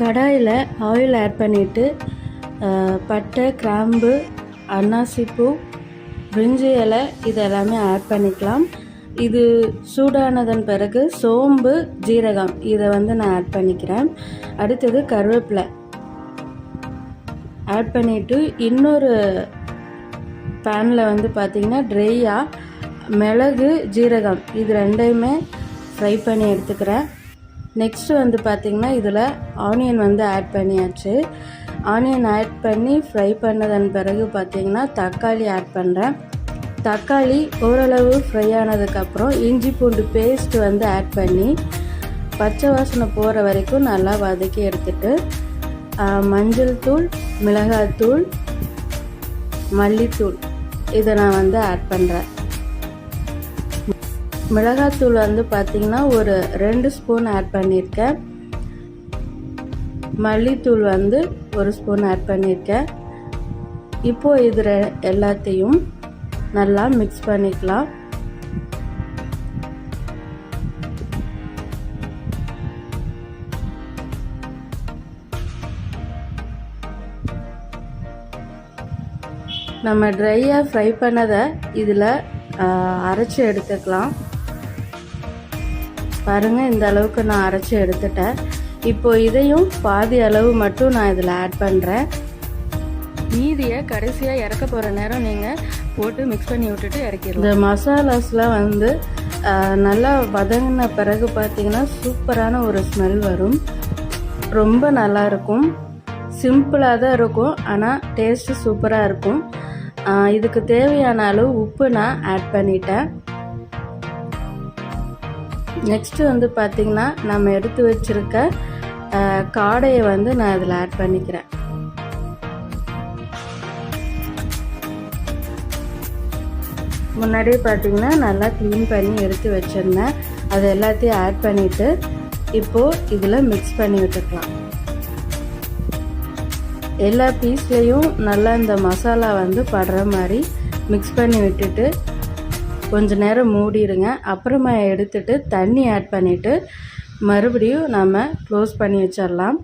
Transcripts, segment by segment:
கடாயில் oil add பண்ணிவிட்டு பட்டை கிராம்பு அன்னாசிப்பூ பிரிஞ்சி இலை இது எல்லாமே ஆட் பண்ணிக்கலாம். இது சூடானதன் பிறகு சோம்பு ஜீரகம் இதை வந்து நான் ஆட் பண்ணிக்கிறேன். அடுத்தது கருவேப்பிலை. ஆட் பண்ணிவிட்டு இன்னொரு பேனில் வந்து பார்த்திங்கன்னா ட்ரையாக மிளகு ஜீரகம் இது ரெண்டையுமே ஃப்ரை பண்ணி எடுத்துக்கிறேன். நெக்ஸ்ட்டு வந்து பார்த்திங்கன்னா இதில் ஆனியன் வந்து ஆட் பண்ணியாச்சு. ஆனியன் ஆட் பண்ணி ஃப்ரை பண்ணதன் பிறகு பார்த்திங்கன்னா தக்காளி ஆட் பண்ணுறேன் தக்காளி ஓரளவு ஃப்ரை ஆனதுக்கப்புறம் இஞ்சி பூண்டு பேஸ்ட் வந்து ஆட் பண்ணி பச்சை வாசனை போகிற வரைக்கும் நல்லா வதக்கி எடுத்துட்டு மஞ்சள் தூள் மிளகாத்தூள் மல்லித்தூள் இதை நான் வந்து ஆட் பண்ணுறேன் மிளகாத்தூள் வந்து பார்த்திங்கன்னா ஒரு ரெண்டு ஸ்பூன் ஆட் பண்ணியிருக்கேன். மல்லித்தூள் வந்து ஒரு ஸ்பூன் ஆட் பண்ணியிருக்கேன். இப்போது இது எல்லாத்தையும் நல்லா மிக்ஸ் பண்ணிக்கலாம். நம்ம ட்ரையாக ஃப்ரை பண்ணதை இதில் அரைச்சி எடுத்துக்கலாம். பாருங்கள் இந்த அளவுக்கு நான் அரைச்சி எடுத்துட்டேன். இப்போ இதையும் பாதி அளவு மட்டும் நான் இதில் ஆட் பண்ணுறேன் மீதியை கடைசியாக இறக்க போகிற நேரம் நீங்கள் போட்டு மிக்ஸ் பண்ணி விட்டுட்டு இறக்கிடுவோம் இந்த மசாலாஸ்லாம் வந்து நல்லா வதங்கின பிறகு பார்த்தீங்கன்னா சூப்பரான ஒரு ஸ்மெல் வரும். ரொம்ப நல்லாயிருக்கும் சிம்பிளாக தான் இருக்கும் ஆனால் டேஸ்ட்டு சூப்பராக இருக்கும். இதுக்கு தேவையான அளவு உப்பு நான் ஆட் பண்ணிட்டேன். நெக்ஸ்ட்டு வந்து பார்த்திங்கன்னா நம்ம எடுத்து வச்சுருக்க காடையை வந்து நான் இதில் ஆட் பண்ணிக்கிறேன். முன்னாடியே பார்த்தீங்கன்னா நல்லா க்ளீன் பண்ணி எடுத்து வச்சிருந்தேன். அது எல்லாத்தையும் ஆட் பண்ணிவிட்டு இப்போது இதில் மிக்ஸ் பண்ணி விட்டுக்கலாம். எல்லா பீஸ்லேயும் நல்லா இந்த மசாலா வந்து படுற மாதிரி மிக்ஸ் பண்ணி விட்டுட்டு கொஞ்ச நேரம் மூடிடுங்க அப்புறமா எடுத்துட்டு தண்ணி ஆட் பண்ணிவிட்டு மறுபடியும் நம்ம க்ளோஸ் பண்ணி வச்சிடலாம்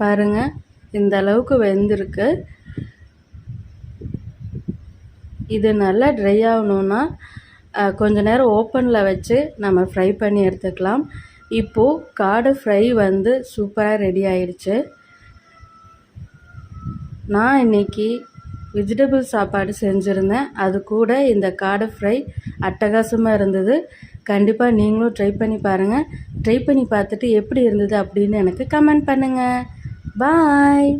பாருங்கள் இந்த அளவுக்கு வெந்திருக்கு. இது நல்லா ட்ரை ஆகணுன்னா கொஞ்ச நேரம் ஓப்பனில் வச்சு நம்ம ஃப்ரை பண்ணி எடுத்துக்கலாம். இப்போது காடை ஃப்ரை வந்து சூப்பராக ரெடி ஆயிடுச்சு. நான் இன்றைக்கி வெஜிடபிள் சாப்பாடு செஞ்சுருந்தேன். அது கூட இந்த காடை ஃப்ரை அட்டகாசமாக இருந்தது. கண்டிப்பாக நீங்களும் ட்ரை பண்ணி பாருங்கள் ட்ரை பண்ணி பார்த்துட்டு எப்படி இருந்தது அப்படின்னு எனக்கு கமெண்ட் பண்ணுங்கள் பாய்.